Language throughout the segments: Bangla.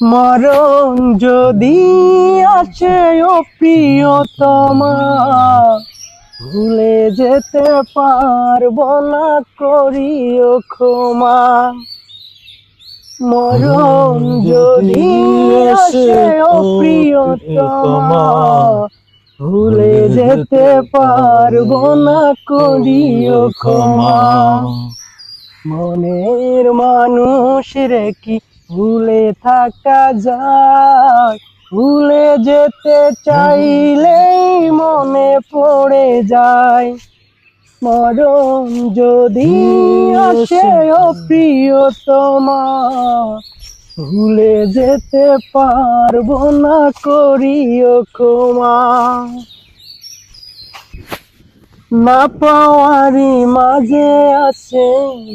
মরণ যদি আসে ও প্রিয়তমা, ভুলে যেতে পারব না করিও ক্ষমা। মরণ যদি আসে ও প্রিয়তমা, ভুলে যেতে পারব না করিও ক্ষমা। মনের মানুষ রে কি ভুলে থাকা যায়, ভুলে যেতে চাইলেই মনে পড়ে যায়। মরণ যদি আসে ও প্রিয়তমা, ভুলে যেতে পারব না করিও ক্ষমা। না পাওয়ারি মাঝে আছে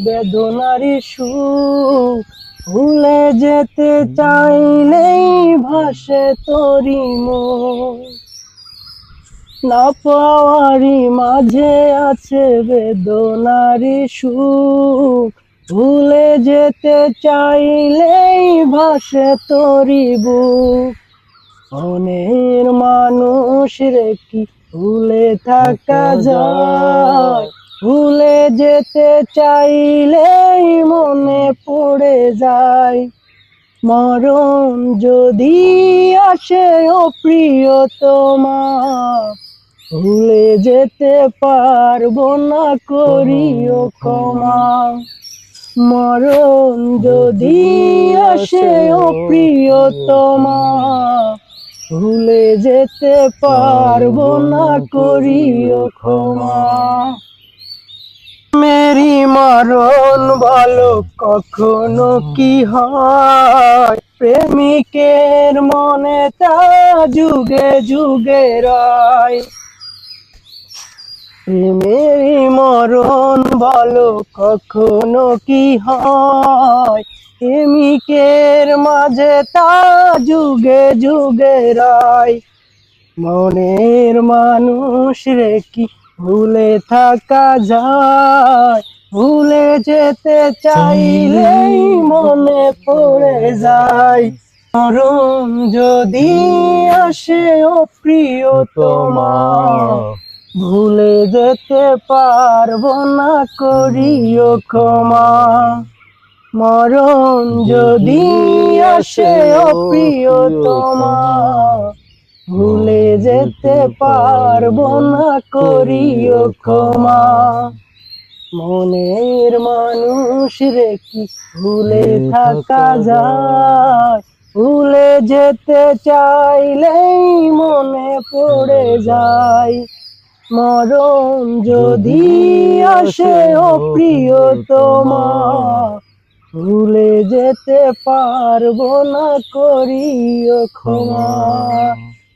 বেদনারি সুখ, ভুলে যেতে চাইলেই ভাসে তরি মুখ না পাওয়ারি মাঝে আছে বেদনারি সুখ। ভুলে যেতে চাইলেই ভাসে তরি বুক। মনের মানুষ রে কি ভুলে থাকা যায়। ভুলে যেতে চাইলেই মনে পড়ে যায়। মরণ যদি আসে, ও প্রিয়তমা ভুলে যেতে পারব না, করিও ক্ষমা। মরণ যদি আসে, ও প্রিয়তমা ভুলে যেতে পারব না, করিও ক্ষমা। মেরি মরণ বলো, কখনো কি হয়? প্রেমিকের মনে তা যুগে যুগে রায়। প্রেমেরই মরণ বলো, কখনো কি হয়? প্রেমিকের মাঝে তা যুগে যুগে রায়। মনের মানুষ রে কি ভুলে থাকা যায়, ভুলে যেতে চাইলেই মনে পড়ে যায়। মরণ যদি আসে ও প্রিয়তমা ভুলে যেতে পারব না করিও ক্ষমা। মরণ যদি আসে ও প্রিয়তমা ভুলে যেতে পারব না করিও ক্ষমা। মনের মানুষ রে কি ভুলে থাকা যায়। ভুলে যেতে চাইলেই মনে পড়ে যায়। মরণ যদি আসে ও প্রিয়তমা। ভুলে যেতে পারব না করিও ক্ষমা।